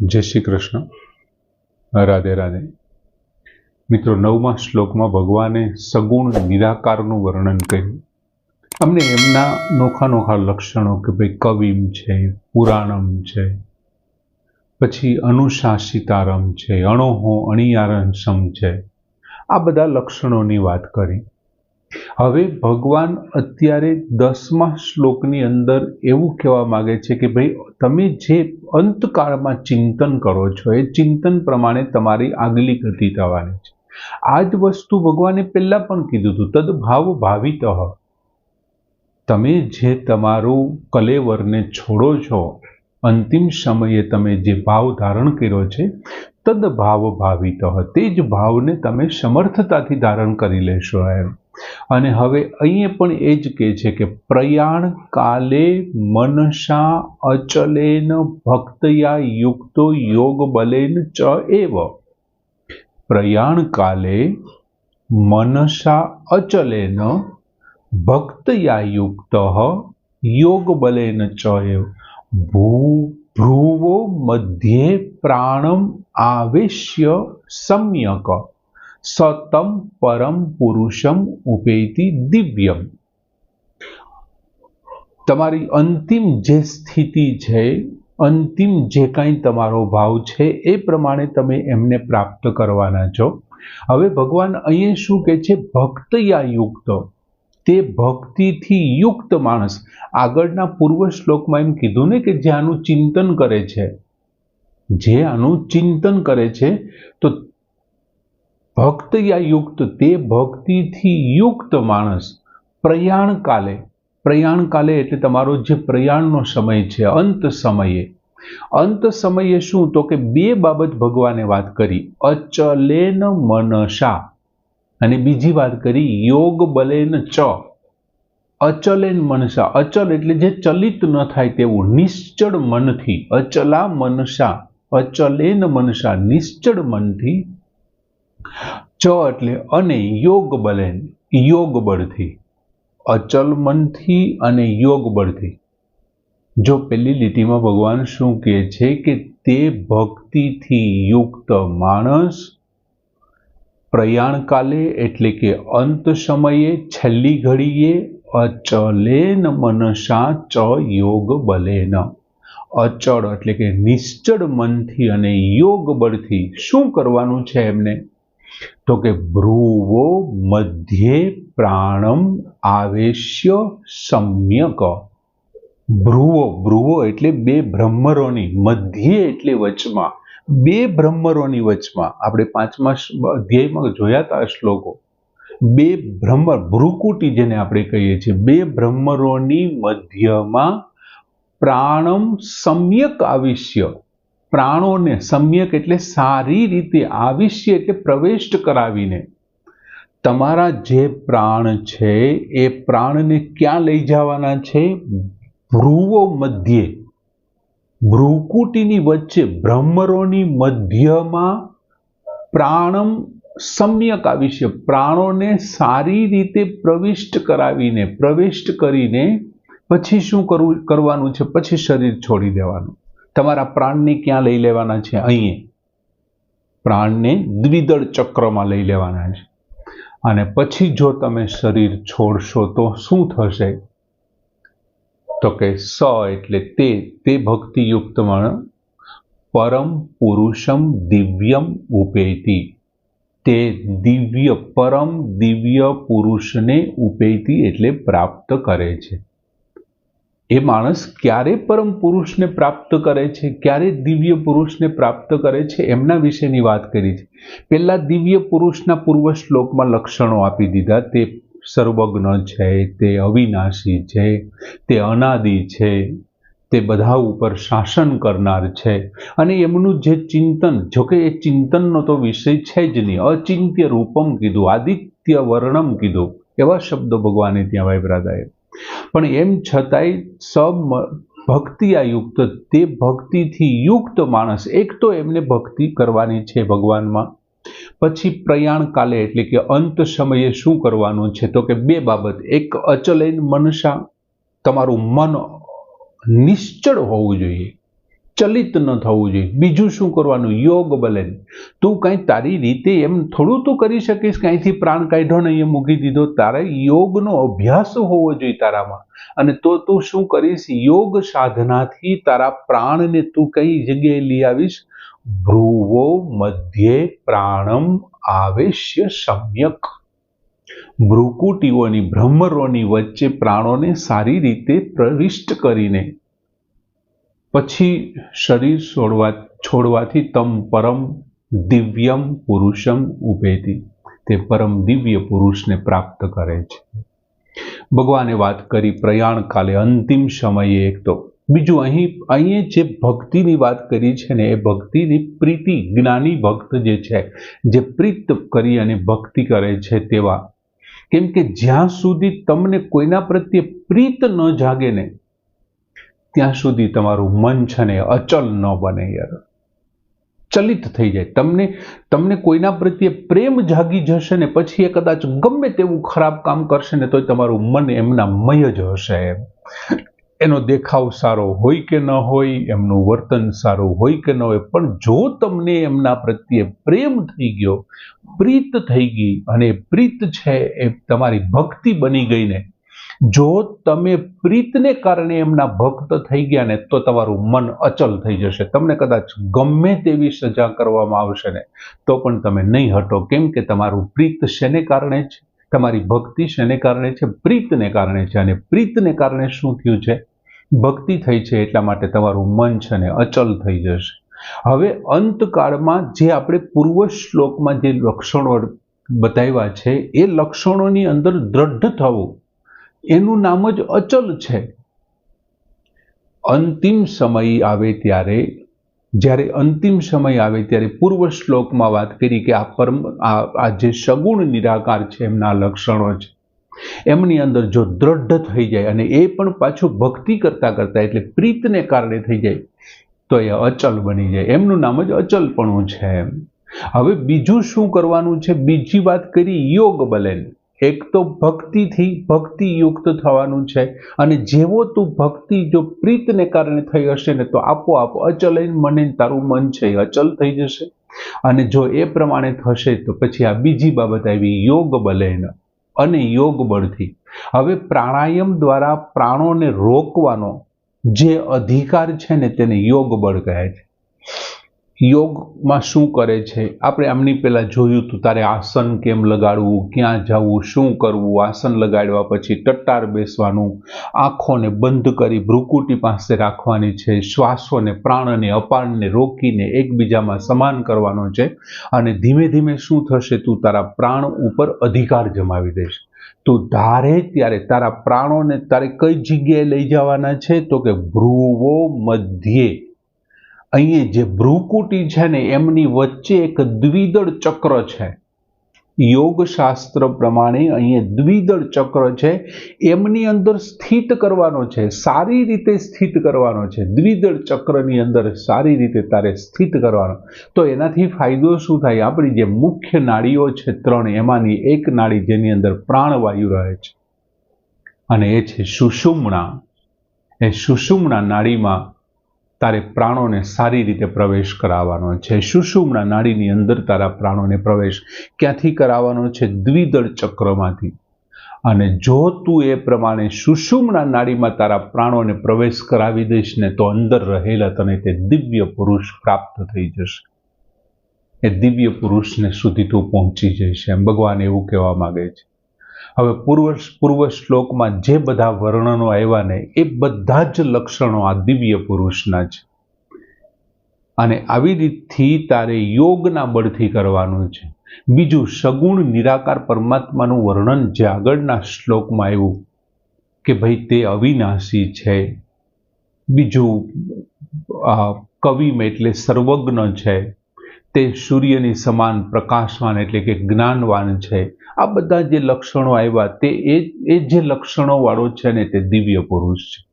જય શ્રી કૃષ્ણ. રાધે રાધે. મિત્રો, નવમા શ્લોકમાં ભગવાને સગુણ નિરાકારનું વર્ણન કર્યું. અમને એમના નોખા નોખા લક્ષણો કે ભાઈ કવિમ છે, પુરાણમ છે, પછી અનુશાસિતારમ છે, અણોહો અણિયારંશમ છે, આ બધા લક્ષણોની વાત કરી. હવે ભગવાન અત્યારે દસમા શ્લોકની અંદર એવું કહેવા માગે છે કે ભાઈ, તમે જે અંતકાળમાં ચિંતન કરો છો, એ ચિંતન પ્રમાણે તમારી આગલી ગતિ થવાની છે. આ જ વસ્તુ ભગવાને પહેલા પણ કીધું હતું, તદ ભાવ ભાવિત. તમે જે તમારું કલેવરને છોડો છો, અંતિમ સમયે તમે જે ભાવ ધારણ કર્યો છે, તદ ભાવ ભાવિત. તે જ ભાવને તમે સમર્થતાથી ધારણ કરી લેશો એમ. અને હવે અહીંયા પણ એ જ કહે છે કે પ્રયાણ કાલે મનસા અચલેન ભક્તયા યુક્તો યોગ બલેન ચ એવ. પ્રયાણ કાલે મનસા અચલેન ભક્તયા યુક્ત યોગ બલેન ચ એવ. ભૂ, ભ્રુવો મધ્યે પ્રાણમ આવેશ્ય સમ્યક. સતમ પરમ પુરુષમ ઉપેતી દિવ્યમ તમારી અંતિમ જે સ્થિતિ છે, અંતિમ જે કાંઈ તમારો ભાવ છે, એ પ્રમાણે તમે એમને પ્રાપ્ત કરવાના છો. હવે ભગવાન અહીંયા શું કહે છે? ભક્તયા યુક્ત તે ભક્તિથી યુક્ત માણસ. આગળના પૂર્વ શ્લોકમાં એમ કીધું ને કે જે આનું ચિંતન કરે છે, જે આનું ચિંતન કરે છે, તો ભક્ત યા યુક્ત તે ભક્તિથી યુક્ત માણસ પ્રયાણ કાલે પ્રયાણ કાલે એટલે તમારો જે પ્રયાણનો સમય છે, અંત સમયે. અંત સમયે શું? તો કે બે બાબત ભગવાને વાત કરી, અચલેન મનસા. અને બીજી વાત કરી, યોગ બલેન ચ. અચલેન મનસા. અચલ એટલે જે ચલિત ન થાય તેવું, નિશ્ચળ મનથી. અચલા મનસા. અચલેન મનસા, નિશ્ચળ મનથી ચ એટલે અને યોગ બલે, યોગ બળથી. અચલ મનથી અને યોગ બળથી. જો પેલી લીટીમાં ભગવાન શું કહે છે કે તે ભક્તિથી યુક્ત માણસ પ્રયાણકાલે એટલે કે અંત સમયે છેલ્લી ઘડીએ અચલેન મનસા ચ યોગ બલેન. અચળ એટલે કે નિશ્ચળ મનથી અને યોગ બળથી શું કરવાનું છે એમને? તો કે ભ્રુવો મધ્યે પ્રાણમ આવેશ્ય સમ્યક. ભ્રુવો ભ્રુવો એટલે બે બ્રહ્મરોની, મધ્યે એટલે વચમાં. બે બ્રહ્મરોની વચમાં. આપણે પાંચમા અધ્યાયમાં જોયા હતા શ્લોકો. બે બ્રહ્મર ભ્રુકુટી જેને આપણે કહીએ છીએ, બે બ્રહ્મરોની મધ્યમાં પ્રાણમ સમ્યક આવિશ્ય. પ્રાણોને સમ્યક એટલે સારી રીતે આવિષ્ય એટલે પ્રવેશ કરાવીને. તમારા જે પ્રાણ છે, એ પ્રાણને ક્યાં લઈ જવાના છે? ભ્રુવો મધ્યે. ભ્રુકુટીની વચ્ચે, બ્રહ્મરોની મધ્યમાં પ્રાણમ સમ્યક આવિષ્ય. પ્રાણોને સારી રીતે પ્રવિષ્ટ કરાવીને, પ્રવિષ્ટ કરીને પછી શું કરવું, કરવાનું છે? પછી શરીર છોડી દેવાનું. તમારા પ્રાણને ક્યાં લઈ લેવાના છે? અહીં પ્રાણને દ્વિદળ ચક્રમાં લઈ લેવાના છે. અને પછી જો તમે શરીર છોડશો તો શું થશે? તો કે સ એટલે તે તે ભક્તિયુક્ત વર્ણ પરમ પુરુષમ દિવ્યમ ઉપેતી. તે દિવ્ય, પરમ દિવ્ય પુરુષને ઉપેતી એટલે પ્રાપ્ત કરે છે. એ માણસ ક્યારે પરમ પુરુષને પ્રાપ્ત કરે છે? ક્યારે દિવ્ય પુરુષને પ્રાપ્ત કરે છે? એમના વિશેની વાત કરી છે. પહેલાં દિવ્ય પુરુષના પૂર્વ શ્લોકમાં લક્ષણો આપી દીધા. તે સર્વજ્ઞ છે, તે અવિનાશી છે, તે અનાદિ છે, તે બધા ઉપર શાસન કરનાર છે. અને એમનું જે ચિંતન, જોકે એ ચિંતનનો તો વિષય છે જ નહીં. અચિંત્ય રૂપમ કીધું, આદિત્ય વર્ણમ કીધું. એવા શબ્દો ભગવાને ત્યાં વાપરાતા પણ એમ છતાંય સબ ભક્તિયાયુક્ત, તે ભક્તિથી યુક્ત માણસ એક તો એમને ભક્તિ કરવાની છે ભગવાનમાં. પછી પ્રયાણ કાલે એટલે કે અંત સમયે શું કરવાનું છે? તો કે બે બાબત. એક અચલૈન મનસા, તમારું મન નિશ્ચળ હોવું જોઈએ. ચલિત ન થવું જોઈએ. બીજું શું કરવાનું? યોગ બલે તું કંઈ તારી રીતે એમ થોડું તું કરી શકીશ કાંઈથી પ્રાણ કાઢ્યો ને અહીંયા મૂકી દીધો. તારે યોગનો અભ્યાસ હોવો જોઈએ તારામાં. અને તો તું શું કરીશ? યોગ સાધનાથી તારા પ્રાણને તું કઈ જગ્યાએ લઈ આવીશ? ભ્રુવો મધ્યે પ્રાણમ આવેશ્ય સમ્યક. ભ્રુકુટીઓની, ભ્રમરોની વચ્ચે પ્રાણોને સારી રીતે પ્રવિષ્ટ કરીને પછી શરીર છોડવા છોડવાથી તમ પરમ દિવ્યમ પુરુષમ ઉભેતી. તે પરમ દિવ્ય પુરુષને પ્રાપ્ત કરે છે. ભગવાને વાત કરી પ્રયાણ કાલે અંતિમ સમયે એક તો બીજું અહીં અહીંયા જે ભક્તિની વાત કરી છે ને, એ ભક્તિની પ્રીતિ, જ્ઞાની ભક્ત જે છે, જે પ્રીત કરી અને ભક્તિ કરે છે તેવા કેમ કે જ્યાં સુધી તમને કોઈના પ્રત્યે પ્રીત ન જાગે ને ત્યાં સુધી તમારું મન છે ને અચલ ન બને યાર. ચલિત થઈ જાય. તમને તમને કોઈના પ્રત્યે પ્રેમ જાગી જશે ને પછી એ કદાચ ગમે તેવું ખરાબ કામ કરશે ને તોય તમારું મન એમના મય જ હશે એમ. એનો દેખાવ સારો હોય કે ન હોય, એમનું વર્તન સારું હોય કે ન હોય, પણ જો તમને એમના પ્રત્યે પ્રેમ થઈ ગયો, પ્રીત થઈ ગઈ અને પ્રીત છે એ તમારી ભક્તિ બની ગઈ ને જો તમે પ્રીતને કારણે એમના ભક્ત થઈ ગયા ને, તો તમારું મન અચલ થઈ જશે. તમને કદાચ ગમે તેવી સજા કરવામાં આવશે ને, તો પણ તમે નહીં હટો. કેમ કે તમારું પ્રીત શેને કારણે છે? તમારી ભક્તિ શેને કારણે છે? પ્રીતને કારણે છે. અને પ્રીતને કારણે શું થયું છે? ભક્તિ થઈ છે એટલા માટે તમારું મન છે ને અચલ થઈ જશે. હવે અંતકાળમાં જે આપણે પૂર્વ શ્લોકમાં જે લક્ષણો બતાવ્યા છે, એ લક્ષણોની અંદર દ્રઢ થવું એનું નામ જ અચલ છે. અંતિમ સમય આવે ત્યારે, જ્યારે અંતિમ સમય આવે ત્યારે પૂર્વ શ્લોકમાં વાત કરી કે આ પરમ, આ જે સગુણ નિરાકાર છે એમના લક્ષણો છે એમની અંદર જો દ્રઢ થઈ જાય અને એ પણ પાછું ભક્તિ કરતાં કરતાં એટલે પ્રીતને કારણે થઈ જાય, તો એ અચલ બની જાય. એમનું નામ જ અચલપણું છે. હવે બીજું શું કરવાનું છે? બીજી વાત કરી યોગ બલેન. એક તો ભક્તિથી ભક્તિયુક્ત થવાનું છે અને જેવો તું ભક્તિ જો પ્રીતને કારણે થઈ હશે ને તો આપોઆપ અચલ મને તારું મન છે અચલ થઈ જશે. અને જો એ પ્રમાણે થશે તો પછી આ બીજી બાબત આવી, યોગ બલેન અને યોગ બળથી. હવે પ્રાણાયામ દ્વારા પ્રાણોને રોકવાનો જે અધિકાર છે ને તેને યોગ બળ કહે છે. યોગમાં શું કરે છે? આપણે આમની પહેલાં જોયું હતું તારે આસન કેમ લગાડવું, ક્યાં જવું, શું કરવું? આસન લગાડવા પછી ટટ્ટાર બેસવાનું, આંખોને બંધ કરી ભ્રુકુટી પાસે રાખવાની છે, શ્વાસોને, પ્રાણને, અપાનને રોકીને એકબીજામાં સમાન કરવાનો છે અને ધીમે ધીમે શું થશે? તું તારા પ્રાણ ઉપર અધિકાર જમાવી દઈશ. તું ધારે ત્યારે તારા પ્રાણોને તારે કઈ જગ્યાએ લઈ જવાના છે? તો કે ભ્રુવો મધ્યે. અહીંયા જે ભ્રુકુટી છે ને, એમની વચ્ચે એક દ્વિદળ ચક્ર છે. યોગશાસ્ત્ર પ્રમાણે અહીંયા દ્વિદળ ચક્ર છે. એમની અંદર સ્થિત કરવાનો છે, સારી રીતે સ્થિત કરવાનો છે. દ્વિદળ ચક્રની અંદર સારી રીતે તારે સ્થિત કરવાનો. તો એનાથી ફાયદો શું થાય? આપણી જે મુખ્ય નાડીઓ છે ત્રણ, એમાંની એક નાડી જેની અંદર પ્રાણવાયુ રહે છે. અને એ છે સુષુમણા. એ સુષુમણા નાડીમાં તારે પ્રાણોને સારી રીતે પ્રવેશ કરાવવાનો છે. સુષુમણા નાડીની અંદર તારા પ્રાણોને પ્રવેશ ક્યાંથી કરાવવાનો છે? દ્વિદળ ચક્રમાંથી. અને જો તું એ પ્રમાણે સુષુમણા નાડીમાં તારા પ્રાણોને પ્રવેશ કરાવી દઈશ ને તો અંદર રહેલા તને તે દિવ્ય પુરુષ પ્રાપ્ત થઈ જશે. એ દિવ્ય પુરુષને સુધી તું પહોંચી જઈશ એમ ભગવાન એવું કહેવા માગે છે. હવે પૂર્વ પૂર્વ શ્લોકમાં જે બધા વર્ણનો આવ્યા ને એ બધા જ લક્ષણો આ દિવ્ય પુરુષના છે અને આવી રીતથી તારે યોગના બળથી કરવાનું છે. બીજું સગુણ નિરાકાર પરમાત્માનું વર્ણન જે આગળના શ્લોકમાં આવ્યું કે ભાઈ તે અવિનાશી છે. બીજું કવિમ એટલે સર્વજ્ઞ છે. તે સૂર્યની સમાન પ્રકાશવાન એટલે કે જ્ઞાનવાન છે. આ બધા જે લક્ષણો આવ્યા તે એ એ જે લક્ષણોવાળો છે ને તે દિવ્ય પુરુષ છે.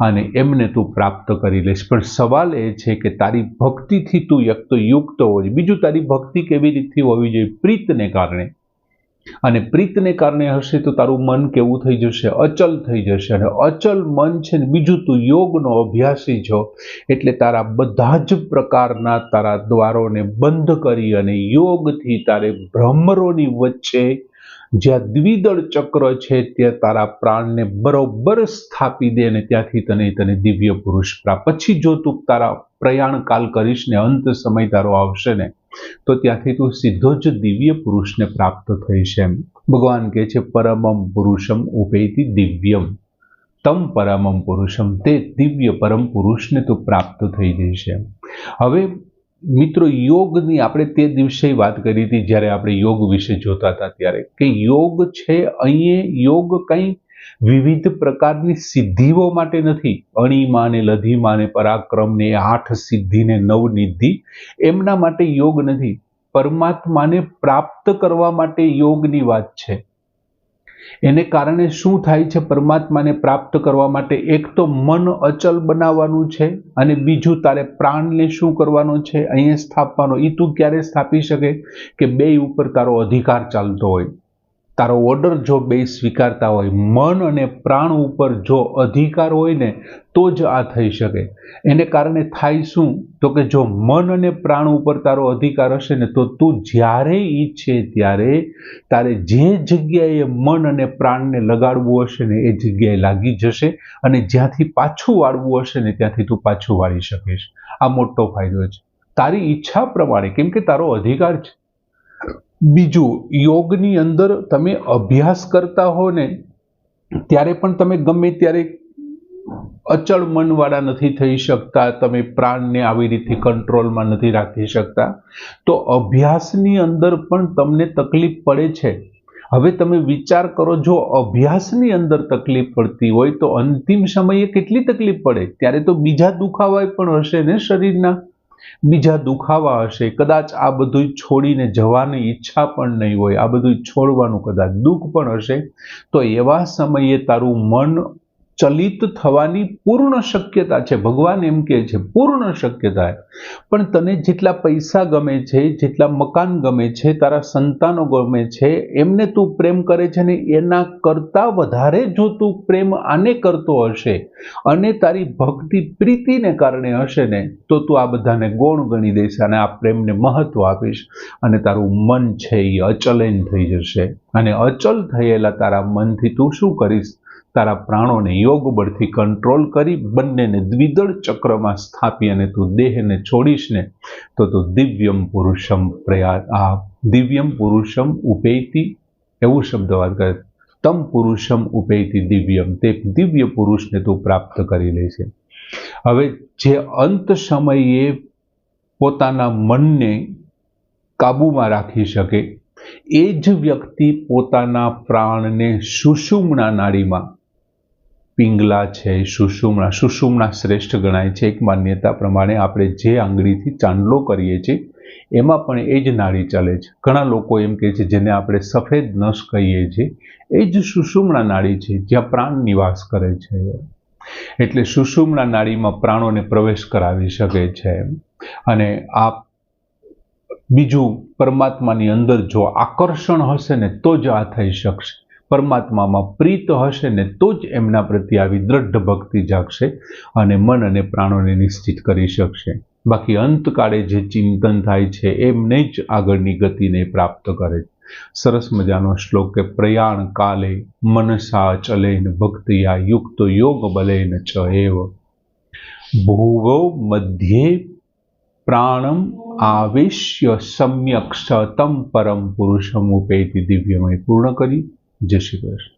અને એમને તું પ્રાપ્ત કરી લઈશ. પણ સવાલ એ છે કે તારી ભક્તિથી તું યક્ત યુક્ત હોય. બીજું તારી ભક્તિ કેવી રીતથી હોવી જોઈએ? પ્રીતને કારણે. અને પ્રીતને કારણે હશે તો તારું મન કેવું થઈ જશે? અચલ થઈ જશે અને અચલ મન છે ને બીજું તું યોગનો અભ્યાસી છો. એટલે તારા બધા જ પ્રકારના તારા દ્વારોને બંધ કરી અને યોગથી તારે ભ્રમરોની વચ્ચે જ્યાં દ્વિદળ ચક્ર છે ત્યાં તારા પ્રાણને બરોબર સ્થાપી દે અને ત્યાંથી તને તને દિવ્ય પુરુષ પ્રાપ્ત. પછી જો તું તારા પ્રયાણ કાલ કરીશ ને અંત સમય તારો આવશે ને તો ત્યાંથી તું સીધો જ દિવ્ય પુરુષને પ્રાપ્ત થઈશ એમ. ભગવાન કહે છે, પરમમ પુરુષમ ઉપેતી દિવ્યમ. તમ પરમમ પુરુષમ, તે દિવ્ય પરમ પુરુષને તું પ્રાપ્ત થઈ જઈશ એમ. હવે મિત્રો, યોગની આપણે તે દિવસે વાત કરી હતી જ્યારે આપણે યોગ વિશે જોતા હતા ત્યારે કે યોગ છે, અહીંયા યોગ કંઈ વિવિધ પ્રકારની સિદ્ધિઓ માટે નથી. અણીમા ને લધીમા ને પરાક્રમ ને આઠ સિદ્ધિ ને નિધિ, એમના માટે યોગ નથી. પરમાત્માને પ્રાપ્ત કરવા માટે યોગની વાત છે. એને કારણે શું થાય છે? પરમાત્માને પ્રાપ્ત કરવા માટે એક તો મન અચલ બનાવવાનું છે અને બીજું તારે પ્રાણને શું કરવાનો છે? અહીંયા સ્થાપવાનો. એ તું ક્યારે સ્થાપી શકે? કે બે ઉપર તારો અધિકાર ચાલતો હોય. તારો ઓર્ડર જો બે સ્વીકારતા હોય, મન અને પ્રાણ ઉપર જો અધિકાર હોય ને, તો જ આ થઈ શકે. એને કારણે થાય શું? તો કે જો મન અને પ્રાણ ઉપર તારો અધિકાર હશે ને, તો તું જ્યારે ઈચ્છે ત્યારે તારે જે જગ્યાએ મન અને પ્રાણને લગાડવું હશે ને, એ જગ્યાએ લાગી જશે અને જ્યાંથી પાછું વાળવું હશે ને, ત્યાંથી તું પાછું વાળી શકીશ. આ મોટો ફાયદો છે. તારી ઈચ્છા પ્રમાણે, કેમ કે તારો અધિકાર છે. બીજું, યોગની અંદર તમે અભ્યાસ કરતા હો ને, ત્યારે પણ તમે ગમે ત્યારે અચળ મનવાળા નથી થઈ શકતા, તમે પ્રાણને આવી રીતે કંટ્રોલમાં નથી રાખી શકતા. તો અભ્યાસની અંદર પણ તમને તકલીફ પડે છે. હવે તમે વિચાર કરો, જો અભ્યાસની અંદર તકલીફ પડતી હોય, તો અંતિમ સમયે કેટલી તકલીફ પડે? ત્યારે તો બીજા દુખાવાય પણ હશે ને શરીરના. બીજા દુખાવા હશે, કદાચ આ બધું છોડીને જવાની ઈચ્છા પણ નહીં હોય, આ બધું છોડવાનું કદાચ દુઃખ પણ હશે, તો એવા સમયે તારું મન ચલિત થવાની પૂર્ણ શક્યતા છે. ભગવાન એમ કે છે, પૂર્ણ શક્યતા પણ તને જેટલા પૈસા ગમે છે, જેટલા મકાન ગમે છે, તારા સંતાનો ગમે છે, એમને તું પ્રેમ કરે છે ને એના કરતા વધારે જો તું પ્રેમ આને કરતો હશે અને તારી ભક્તિ પ્રીતિને કારણે હશે ને, તો તું આ બધાને ગૌણ ગણી દઈશ અને આ પ્રેમને મહત્વ આપીશ અને તારું મન છે એ અચલન થઈ જશે. અને અચલ થયેલા તારા મનથી તું શું કરીશ? તારા પ્રાણોને યોગ બળથી કંટ્રોલ કરી બંનેને દ્વિદળ ચક્રમાં સ્થાપી અને તું દેહને છોડીશ ને, તો તું દિવ્યમ પુરુષમ પ્રયા, આ દિવ્યમ પુરુષમ ઉપેતી એવું શબ્દ વાત કરે, તમ પુરુષમ ઉપેતી દિવ્યમ, તે દિવ્ય પુરુષને તું પ્રાપ્ત કરી લે છે. હવે જે અંત સમયે પોતાના મનને કાબૂમાં રાખી શકે, એ જ વ્યક્તિ પોતાના પ્રાણને સુષુમણા નાડીમાં પિંગલા છે, સુષુમણા સુષુમણા શ્રેષ્ઠ ગણાય છે. એક માન્યતા પ્રમાણે આપણે જે આંગળીથી ચાંદલો કરીએ છીએ, એમાં પણ એ જ નાડી ચાલે છે. ઘણા લોકો એમ કહે છે, જેને આપણે સફેદ નસ કહીએ છીએ, એ જ સુષુમણા નાળી છે, જ્યાં પ્રાણ નિવાસ કરે છે. એટલે સુષુમણા નાળીમાં પ્રાણોને પ્રવેશ કરાવી શકે છે. અને આ બીજું પરમાત્માની અંદર જો આકર્ષણ હશે ને, તો જ આ થઈ શકશે. પરમાત્મામાં પ્રીત હશે ને તો જ એમના પ્રત્યે આવી દ્રઢ ભક્તિ જાગશે અને મન અને પ્રાણોને નિશ્ચિત કરી શકશે. બાકી અંતકાળે જે ચિંતન થાય છે, એમને જ આગળની ગતિને પ્રાપ્ત કરે સરસ મજાનો શ્લોક કે, પ્રયાણ કાલે મનસા ચલેન ભક્તિયા યુક્ત યોગ બલેન ચ એવ. ભૂવો મધ્યે પ્રાણમ આવેશ્ય સમ્યક તમ પરમ પુરુષમ ઉપેતી દિવ્યમય પૂર્ણ કરી. જય શ્રી કૃષ્ણ